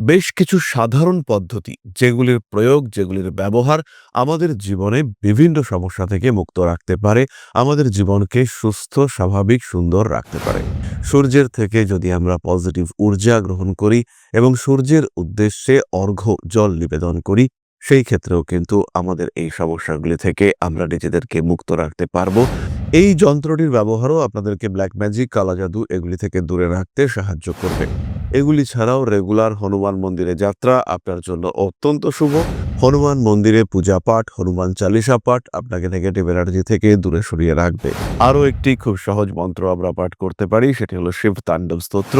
বেশ কিছু সাধারণ পদ্ধতি, যেগুলির প্রয়োগ, যেগুলির ব্যবহার আমাদের জীবনে বিভিন্ন সমস্যা থেকে মুক্ত রাখতে পারে, আমাদের জীবনকে সুস্থ, স্বাভাবিক, সুন্দর রাখতে পারে। সূর্যের থেকে যদি আমরা পজিটিভ ঊর্জা গ্রহণ করি এবং সূর্যের উদ্দেশ্যে অর্ঘ্য জল নিবেদন করি, সেই ক্ষেত্রেও কিন্তু আমাদের এই সমস্যাগুলি থেকে আমরা নিজেদেরকে মুক্ত রাখতে পারব। এই যন্ত্রটির ব্যবহারও আপনাদেরকে ব্ল্যাক ম্যাজিক কালা জাদু এগুলি থেকে দূরে রাখতে সাহায্য করবে। এগুলি ছাড়াও রেগুলার হনুমান মন্দিরে যাত্রা আপনার জন্য অত্যন্ত শুভ। হনুমান মন্দিরে পূজা পাঠ, হনুমান চালিসা পাঠ আপনাকে নেগেটিভ এনার্জি থেকে দূরে সরিয়ে রাখবে। আরও একটি খুব সহজ মন্ত্র আমরা পাঠ করতে পারি, সেটি হলো শিব তাণ্ডব স্তোত্র।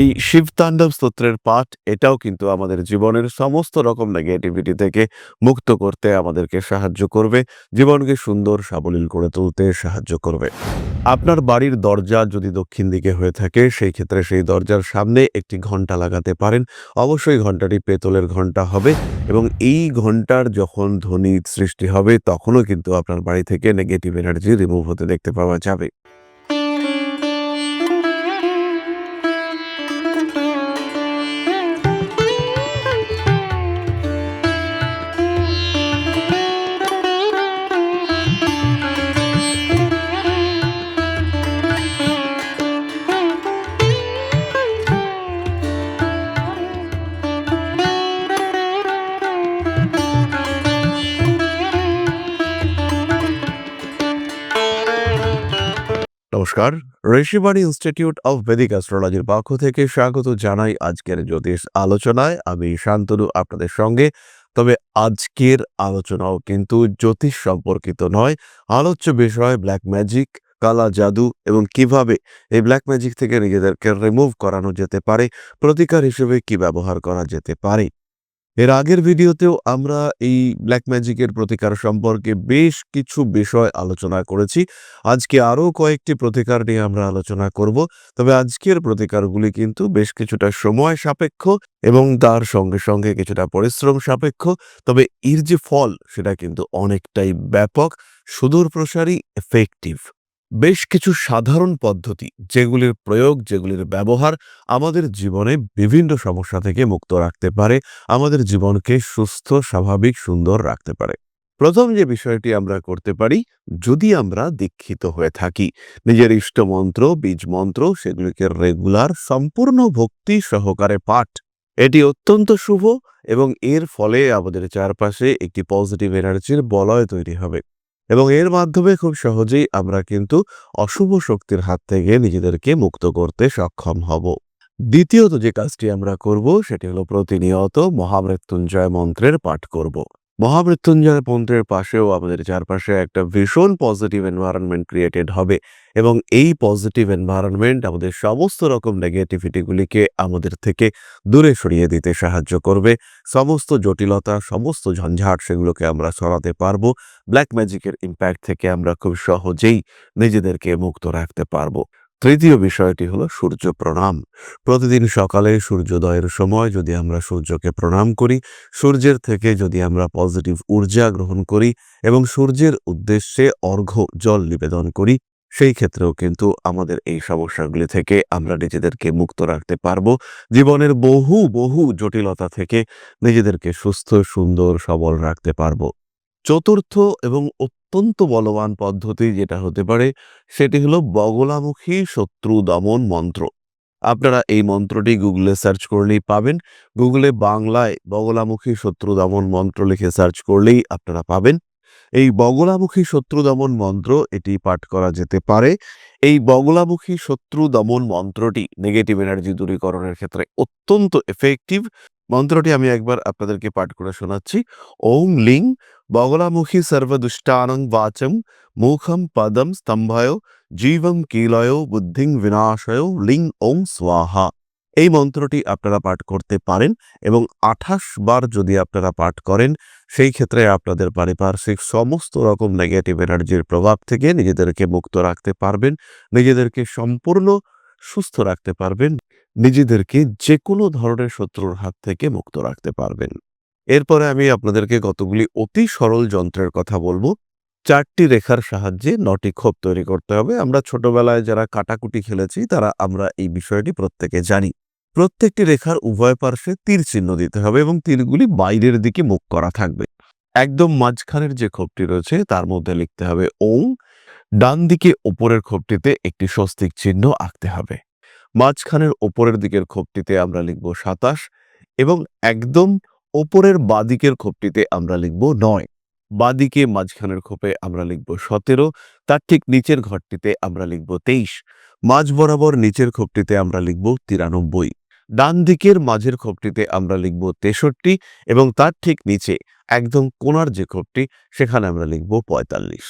এই শিব তাণ্ডব স্তোত্রের পাঠ, এটাও কিন্তু আমাদের জীবনের সমস্ত রকম নেগেটিভিটি থেকে মুক্ত করতে আমাদেরকে সাহায্য করবে। জীবনকে সুন্দর সাবলীল করে তুলতে সাহায্য করবে। আপনার বাড়ির দরজা যদি দক্ষিণ দিকে হয়ে থাকে, সেই ক্ষেত্রে সেই দরজার সামনে একটি ঘণ্টা লাগাতে পারেন। অবশ্যই ঘন্টাটি পেতলের ঘণ্টা হবে এবং এই ঘণ্টার যখন ধ্বনি সৃষ্টি হবে, তখনও কিন্তু আপনার বাড়ি থেকে নেগেটিভ এনার্জি রিমুভ হতে দেখতে পাওয়া যাবে। নমস্কার। ঋষিবাণী ইনস্টিটিউট অফ বেদিক অ্যাস্ট্রোলজির পক্ষ থেকে স্বাগত জানাই আজকের জ্যোতিষ আলোচনায়। আমি শান্তনু আপনাদের সঙ্গে। তবে আজকের আলোচনাও কিন্তু জ্যোতিষ সম্পর্কিত নয়। আলোচ্য বিষয় ব্ল্যাক ম্যাজিক, কালা জাদু এবং কীভাবে এই ব্ল্যাক ম্যাজিক থেকে নিজেদেরকে রিমুভ করানো যেতে পারে, প্রতিকার হিসেবে কি ব্যবহার করা যেতে পারে। এর আগের ভিডিওতেও আমরা এই ব্ল্যাক ম্যাজিকের প্রতিকার সম্পর্কে বেশ কিছু বিষয় আলোচনা করেছি। আজকে আরও কয়েকটি প্রতিকার নিয়ে আমরা আলোচনা করব। তবে আজকের প্রতিকারগুলি কিন্তু বেশ কিছুটা সময় সাপেক্ষ এবং তার সঙ্গে সঙ্গে কিছুটা পরিশ্রম সাপেক্ষ। তবে এর যে ফল, সেটা কিন্তু অনেকটাই ব্যাপক সুদূর প্রসারী এফেক্টিভ বেশ কিছু সাধারণ পদ্ধতি, যেগুলির প্রয়োগ, যেগুলির ব্যবহার আমাদের জীবনে বিভিন্ন সমস্যা থেকে মুক্ত রাখতে পারে, আমাদের জীবনকে সুস্থ, স্বাভাবিক, সুন্দর রাখতে পারে। প্রথম যে বিষয়টি আমরা করতে পারি, যদি আমরা দীক্ষিত হয়ে থাকি, নিজের ইষ্ট মন্ত্র বীজ মন্ত্র সেগুলিকে রেগুলার সম্পূর্ণ ভক্তি সহকারে পাঠ। এটি অত্যন্ত শুভ এবং এর ফলে আমাদের চারপাশে একটি পজিটিভ এনার্জির বলয় তৈরি হবে। এবং এর মাধ্যমে খুব সহজেই আমরা কিন্তু অশুভ শক্তির হাত থেকে নিজেদেরকে মুক্ত করতে সক্ষম হব। দ্বিতীয়ত যে কাজটি আমরা করব, সেটি হলো প্রতিনিয়ত মহামৃত্যুঞ্জয় মন্ত্রের পাঠ করব। মহামৃত্যুঞ্জয় মন্ত্রের পাশেও আমাদের চারপাশে একটা ভীষণ পজিটিভ এনভায়রনমেন্ট ক্রিয়েটেড হবে এবং এই পজিটিভ এনভায়রনমেন্ট আমাদের সমস্ত রকম নেগেটিভিটিগুলিকে আমাদের থেকে দূরে সরিয়ে দিতে সাহায্য করবে। সমস্ত জটিলতা, সমস্ত ঝঞ্ঝাট সেগুলোকে আমরা সরাতে পারব। ব্ল্যাক ম্যাজিকের ইম্প্যাক্ট থেকে আমরা খুব সহজেই নিজেদেরকে মুক্ত রাখতে পারব। তৃতীয় বিষয়টি হলো সূর্য প্রণাম। প্রতিদিন সকালে সূর্যোদয়ের সময় যদি আমরা সূর্যকে প্রণাম করি, সূর্যের থেকে যদি আমরা পজিটিভ ঊর্জা গ্রহণ করি এবং সূর্যের উদ্দেশ্যে অর্ঘ্য জল নিবেদন করি, সেই ক্ষেত্রেও কিন্তু আমাদের এই সমস্যাগুলি থেকে আমরা নিজেদেরকে মুক্ত রাখতে পারব। জীবনের বহু বহু জটিলতা থেকে নিজেদেরকে সুস্থ, সুন্দর, সবল রাখতে পারব। চতুর্থ এবং অত্যন্ত বলবান পদ্ধতি যেটা হতে পারে, সেটি হলো বগলামুখী শত্রু দমন মন্ত্র। আপনারা এই মন্ত্রটি গুগলে সার্চ করলেই পাবেন। গুগলে বাংলায় বগলামুখী শত্রু দমন মন্ত্র লিখে সার্চ করলেই আপনারা পাবেন। এই বগলামুখী শত্রু দমন মন্ত্র এটি পাঠ করা যেতে পারে। এই বগলামুখী শত্রু দমন মন্ত্রটি নেগেটিভ এনার্জি দূরীকরণের ক্ষেত্রে অত্যন্ত এফেক্টিভ মন্ত্রটি আমি একবার আপনাদেরকে পাঠ করে শোনাচ্ছি। ওং লিং বগলামুখী সর্বদুষ্টানং বাচম মুখম পদম স্তম্ভয় জীবম কীলয় বুদ্ধিং বিনাশয় লিং ওং স্বাহা এই মন্ত্রটি আপনারা পাঠ করতে পারেন এবং আঠাশ বার যদি আপনারা পাঠ করেন, সেই ক্ষেত্রে আপনাদের পারিপার্শ্বিক সমস্ত রকম নেগেটিভ এনার্জির প্রভাব থেকে নিজেদেরকে মুক্ত রাখতে পারবেন, নিজেদেরকে সম্পূর্ণ সুস্থ রাখতে পারবেন, নিজেদেরকে যে কোনো ধরনের শত্রুর হাত থেকে মুক্ত রাখতে পারবেন। এরপরে আমি আপনাদেরকে কতগুলি অতি সরল যন্ত্রের কথা বলব। চারটি রেখার সাহায্যে নটি খোপ তৈরি করতে হবে। আমরা ছোটবেলায় যারা কাটাকুটি খেলেছি, তারা আমরা এই বিষয়টি প্রত্যেকে জানি। প্রত্যেকটি রেখার উভয় পার্শ্বে তীর চিহ্ন দিতে হবে এবং তীরগুলি বাইরের দিকে মুখ করা থাকবে। একদম মাঝখানের যে খোপটি রয়েছে, তার মধ্যে লিখতে হবে ওং। ডান দিকে ওপরের খোপটিতে একটি স্বস্তিক চিহ্ন আঁকতে হবে। মাঝখানের ওপরের দিকের খোপটিতে আমরা লিখব সাতাশ এবং একদম ওপরের বাদিকের খোপটিতে আমরা লিখব নয়। বাদিকে মাঝখানের খোপে আমরা লিখব সতেরো। তার ঠিক নিচের ঘরটিতে আমরা লিখব তেইশ। মাঝ বরাবর নিচের খোপটিতে আমরা লিখব তিরানব্বই। ডান দিকের মাঝের খোপটিতে আমরা লিখব তেষট্টি এবং তার ঠিক নিচে একদম কোণার যে খোপটি, সেখানে আমরা লিখব পঁয়তাল্লিশ।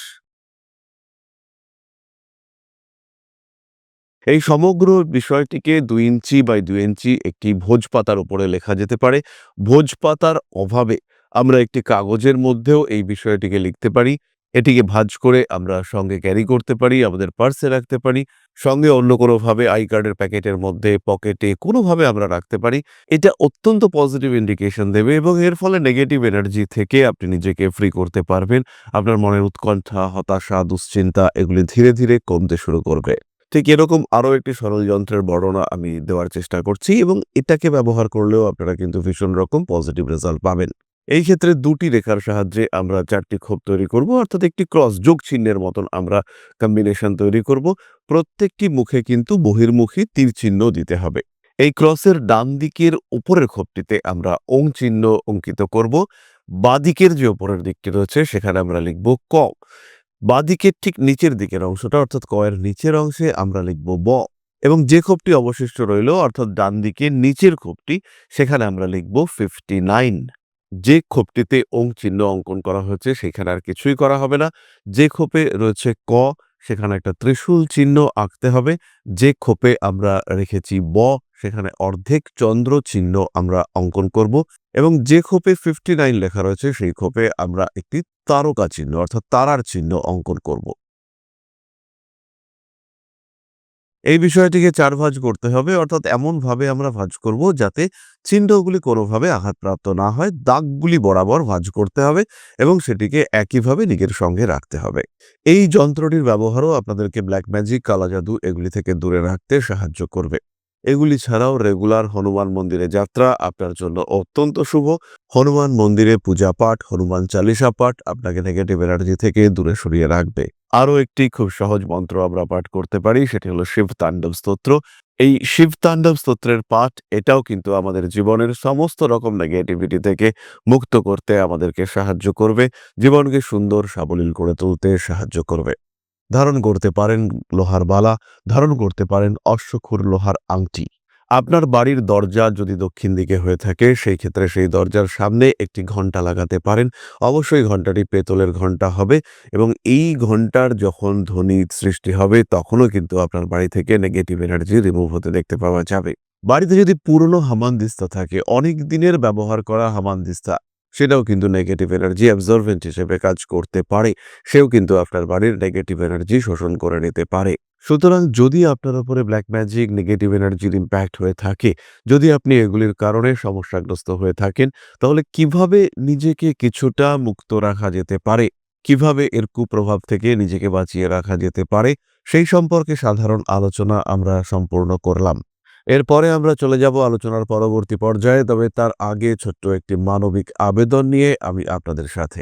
এই সমগ্র বিষয়টিকে দুই ইঞ্চি বাই দুই ইঞ্চি একটি ভোজপাতার উপরে লেখা যেতে পারে। ভোজপাতার অভাবে আমরা একটি কাগজের মধ্যেও এই বিষয়টিকে লিখতে পারি। এটিকে ভাঁজ করে আমরা সঙ্গে ক্যারি করতে পারি, আমাদের পার্সে রাখতে পারি, সঙ্গে অন্য কোনোভাবে আই কার্ডের প্যাকেটের মধ্যে, পকেটে কোনোভাবে আমরা রাখতে পারি। এটা অত্যন্ত পজিটিভ ইন্ডিকেশন দেবে এবং এর ফলে নেগেটিভ এনার্জি থেকে আপনি নিজেকে ফ্রি করতে পারবেন। আপনার মনের উৎকণ্ঠা, হতাশা, দুশ্চিন্তা এগুলি ধীরে ধীরে কমতে শুরু করবে। ঠিক এরকম আরও একটি সরল যন্ত্রের বর্ণনা আমি দেওয়ার চেষ্টা করছি এবং এটাকে ব্যবহার করলেও আপনারা কিন্তু ভীষণ রকম পজিটিভ রেজাল্ট পাবেন। এই ক্ষেত্রে দুটি রেখার সাহায্যে আমরা চারটি ক্ষোভ তৈরি করব, অর্থাৎ একটি ক্রস যোগ চিহ্নের মতন আমরা কম্বিনেশন তৈরি করব। প্রত্যেকটি মুখে কিন্তু বহির্মুখী তীর চিহ্ন দিতে হবে। এই ক্রসের ডান দিকের উপরের খোপটিতে আমরা ওং চিহ্ন অঙ্কিত করব। বাদিকের যে উপরের দিকটি রয়েছে সেখানে আমরা লিখব ক। বাদিকের ঠিক নিচের দিকের অংশটা, অর্থাৎ কয়ের নিচের অংশে আমরা লিখব ব। এবং যে খোপটি অবশিষ্ট রইল, অর্থাৎ ডান দিকের নিচের খোপটি সেখানে আমরা লিখব ফিফটি নাইন যে খোপটিতে ওং চিহ্ন অঙ্কন করা হয়েছে, সেখানে আর কিছুই করা হবে না। যে খোপে রয়েছে ক, সেখানে একটা ত্রিশূল চিহ্ন আঁকতে হবে। যে খোপে আমরা রেখেছি ব সেখানে অর্ধেক চন্দ্র চিহ্ন আমরা অঙ্কন করব এবং যে খোপে ফিফটি নাইন লেখা রয়েছে, সেই খোপে আমরা একটি তারকা চিহ্ন, অর্থাৎ তারার চিহ্ন অঙ্কন করব। এই বিষয়টিকে চার ভাঁজ করতে হবে, অর্থাৎ এমনভাবে আমরা ভাঁজ করব যাতে চিহ্নগুলি কোনোভাবে আঘাতপ্রাপ্ত না হয়, দাগগুলি বরাবর ভাঁজ করতে হবে এবং সেটিকে একইভাবে নিজের সঙ্গে রাখতে হবে। এই যন্ত্রটির ব্যবহারও আপনাদেরকে ব্ল্যাক ম্যাজিক কালা জাদু এগুলি থেকে দূরে রাখতে সাহায্য করবে। এগুলি ছাড়াও রেগুলার হনুমান মন্দিরে যাত্রা আপনার জন্য অত্যন্ত শুভ। হনুমান মন্দিরে পূজা পাঠ, হনুমান চালিসা পাঠ আপনাকে নেগেটিভ এনার্জি থেকে দূরে সরিয়ে রাখবে। আরও একটি খুব সহজ মন্ত্র আমরা পাঠ করতে পারি, সেটি হলো শিব তাণ্ডব স্তোত্র। এই শিব তাণ্ডব স্তোত্রের পাঠ, এটাও কিন্তু আমাদের জীবনের সমস্ত রকম নেগেটিভিটি থেকে মুক্ত করতে আমাদেরকে সাহায্য করবে। জীবনকে সুন্দর সাবলীল করে তুলতে সাহায্য করবে। ধারণ করতে পারেন লোহার বালা, ধারণ করতে পারেন অশ্বক্ষুর লোহার আংটি। আপনার বাড়ির দরজা যদি দক্ষিণ দিকে হয়ে থাকে, সেই ক্ষেত্রে সেই দরজার সামনে একটি ঘণ্টা লাগাতে পারেন। অবশ্যই ঘন্টাটি পেতলের ঘণ্টা হবে এবং এই ঘণ্টার যখন ধ্বনি সৃষ্টি হবে, তখনও কিন্তু আপনার বাড়ি থেকে নেগেটিভ এনার্জি রিমুভ হতে দেখতে পাওয়া যাবে। বাড়িতে যদি পুরনো হামানদিস্তা থাকে, অনেক দিনের ব্যবহার করা হামানদিস্তা সেটাও কিন্তু নেগেটিভ এনার্জি অ্যাবজর্ভেন্ট হিসেবে কাজ করতে পারে। সেও কিন্তু আপনার বাড়ির নেগেটিভ এনার্জি শোষণ করে নিতে পারে। সুতরাং যদি আপনার উপরে ব্ল্যাক ম্যাজিক নেগেটিভ এনার্জির ইম্প্যাক্ট হয়ে থাকে, যদি আপনি এগুলির কারণে সমস্যাগ্রস্ত হয়ে থাকেন, তাহলে কীভাবে নিজেকে কিছুটা মুক্ত রাখা যেতে পারে? কীভাবে এর কুপ্রভাব থেকে নিজেকে বাঁচিয়ে রাখা যেতে পারে? সেই সম্পর্কে সাধারণ আলোচনা আমরা সম্পূর্ণ করলাম। এরপরে আমরা চলে যাব আলোচনার পরবর্তী পর্যায়ে, তবে তার আগে ছোট্ট একটি মানবিক আবেদন নিয়ে আমি আপনাদের সাথে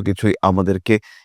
কিছুই আমাদেরকে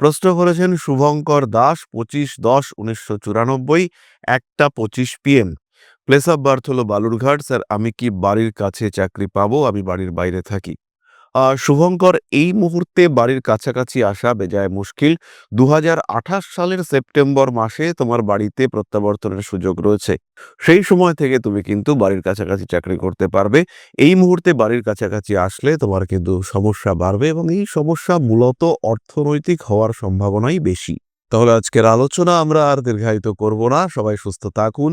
প্রশ্ন করেছেন শুভঙ্কর দাস, পঁচিশ দশ উনিশশো চুরানব্বই, একটা পঁচিশ পিএম প্লেস অফ বার্থ হলো বালুরঘাট। স্যার, আমি কি বাড়ির কাছে চাকরি পাবো? আমি বাড়ির বাইরে থাকি। শুভঙ্কর এই মুহূর্তে বাড়ির কাছাকাছি আসা বেজায় মুশকিল। দুহাজার আঠাশ সালের সেপ্টেম্বর মাসে তোমার বাড়িতে প্রত্যাবর্তনের সুযোগ রয়েছে। সেই সময় থেকে তুমি কিন্তু বাড়ির কাছাকাছি চাকরি করতে পারবে। এই মুহূর্তে বাড়ির কাছাকাছি আসলে তোমার কিন্তু সমস্যা বাড়বে এবং এই সমস্যা মূলত অর্থনৈতিক হওয়ার সম্ভাবনাই বেশি। তাহলে আজকের আলোচনা আমরা আর দীর্ঘায়িত করব না। সবাই সুস্থ থাকুন।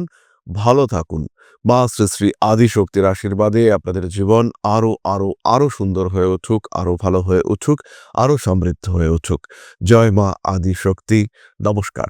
ভালো থাকুন। মা শ্রী শ্রী আদিশক্তির আশীর্বাদে আপনাদের জীবন আরও আরও আরও সুন্দর হয়ে উঠুক আরও ভালো হয়ে উঠুক আরও সমৃদ্ধ হয়ে উঠুক। জয় মা আদিশক্তি। নমস্কার।